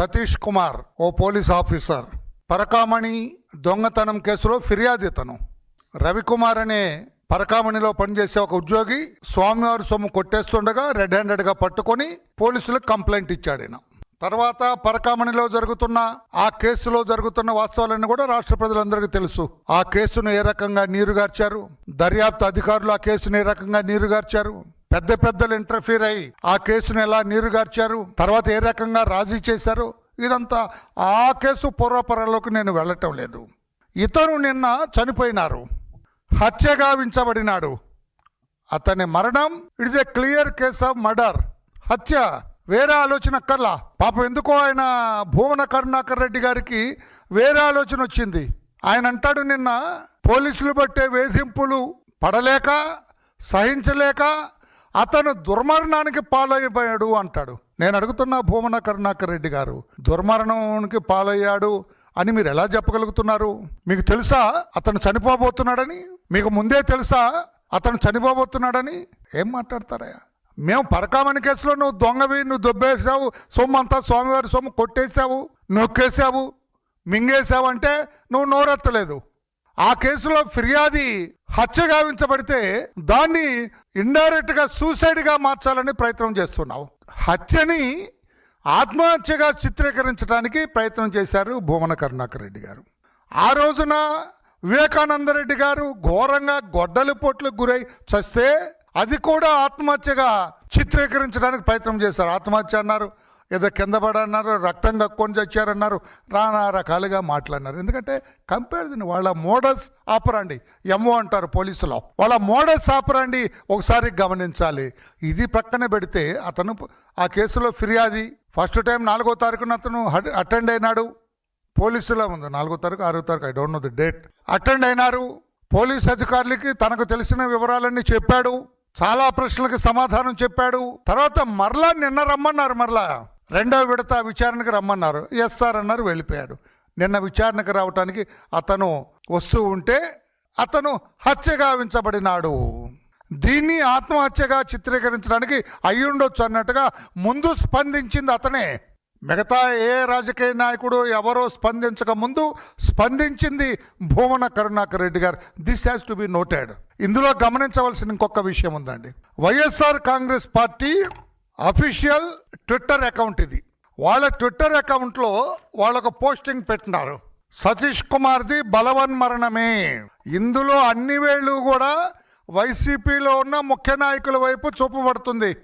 సతీష్ కుమార్ ఓ police officer. పరకామణి దొంగతనం కేసులో ఫిర్యాదు ఇతను రవికుమార్ అనే పరకామణిలో పనిచేసే ఒక ఉద్యోగి స్వామివారి సొమ్ము కొట్టేస్తుండగా రెడ్ హ్యాండెడ్గా పట్టుకొని పోలీసులకు కంప్లైంట్ ఇచ్చాడు ఈయన. తర్వాత పరకామణిలో జరుగుతున్న ఆ కేసులో జరుగుతున్న వాస్తవాలన్నీ కూడా రాష్ట్ర ప్రజలందరికీ తెలుసు. ఆ కేసును ఏ రకంగా నీరుగార్చారు దర్యాప్తు అధికారులు ఆ కేసును ఏ రకంగా నీరుగార్చారు పెద్ద పెద్దలు ఇంటర్ఫీర్ అయ్యి ఆ కేసును ఎలా నీరుగార్చారు తర్వాత ఏ రకంగా రాజీ చేశారు ఇదంతా ఆ కేసు పూర్వపరాల్లోకి నేను వెళ్ళటం లేదు. ఇతను నిన్న చనిపోయినారు. హత్య గావించబడినాడు. అతని మరణం it's a clear case of murder హత్య వేరే ఆలోచన అక్కర్లా పాపం ఎందుకో ఆయన భువన కరుణాకర్ రెడ్డి గారికి వేరే ఆలోచన వచ్చింది. ఆయన అంటాడు నిన్న పోలీసులు బట్టే వేధింపులు పడలేక సహించలేక అతను దుర్మరణానికి పాలైపోయాడు అంటాడు. నేను అడుగుతున్నా భూమన కరుణాకర్ రెడ్డి గారు దుర్మరణానికి పాలయ్యాడు అని మీరు ఎలా చెప్పగలుగుతున్నారు? మీకు తెలుసా అతను చనిపోబోతున్నాడని? మీకు ముందే తెలుసా అతను చనిపోబోతున్నాడని? ఏం మాట్లాడతారా మేము పరకామణి కేసులో నువ్వు దొంగవి నువ్వు దొబ్బేసావు సొమ్ము అంతా స్వామివారి సొమ్ము కొట్టేశావు నొక్కేసావు మింగేశావు అంటే నువ్వు నోరెత్తలేదు. ఆ కేసులో ఫిర్యాది హత్య గావించబడితే దాన్ని ఇండైరెక్ట్గా సూసైడ్గా మార్చాలని ప్రయత్నం చేస్తున్నావు. హత్యని ఆత్మహత్యగా చిత్రీకరించడానికి ప్రయత్నం చేశారు భువన కరుణాకర్ రెడ్డి గారు. ఆ రోజున వివేకానంద రెడ్డి గారు ఘోరంగా గొడ్డలి పోట్లకు గురై చస్తే అది కూడా ఆత్మహత్యగా చిత్రీకరించడానికి ప్రయత్నం చేశారు. ఆత్మహత్య అన్నారు. ఏదో కింద పడన్నారు రక్తం కక్కొని చచ్చారన్నారు రానా రకాలుగా మాట్లాడినారు. ఎందుకంటే కంపారిజన్ వాళ్ళ మోడస్ ఆపరండి ఎమ్మో అంటారు పోలీసులో. వాళ్ళ మోడస్ ఆపరండి ఒకసారి గమనించాలి. ఇది ప్రక్కన పెడితే అతను ఆ కేసులో ఫిర్యాది. ఫస్ట్ టైం నాలుగో తారీఖున అతను అటెండ్ అయినాడు. పోలీసులో ఉంది. నాలుగో తారీఖు ఆరో తారీఖు I don't know the date attend అయినారు. పోలీస్ అధికారులకి తనకు తెలిసిన వివరాలన్నీ చెప్పాడు. చాలా ప్రశ్నలకు సమాధానం చెప్పాడు. తర్వాత మరలా నిన్న రమ్మన్నారు మరలా. రెండో విడత విచారణకు రమ్మన్నారు. ఎస్ సార్ అన్నారు వెళ్ళిపోయాడు. నిన్న విచారణకు రావటానికి అతను వస్తూ ఉంటే అతను హత్య గావించబడినాడు. దీన్ని ఆత్మహత్యగా చిత్రీకరించడానికి అయ్యుండొచ్చు అన్నట్టుగా ముందు స్పందించింది అతనే. మిగతా ఏ రాజకీయ నాయకుడు ఎవరో స్పందించక ముందు స్పందించింది భువన కరుణాకర్ రెడ్డి గారు. This has to be noted ఇందులో గమనించవలసిన ఇంకొక విషయం ఉందండి. YSR Congress party official Twitter account ఇది. వాళ్ళ ట్విట్టర్ అకౌంట్లో వాళ్ళొక పోస్టింగ్ పెట్టినారు. సతీష్ కుమార్ది బలవన్ మరణమే. ఇందులో అన్ని వేళ్ళు కూడా వైసీపీలో ఉన్న ముఖ్య నాయకుల వైపు చూపబడుతుంది.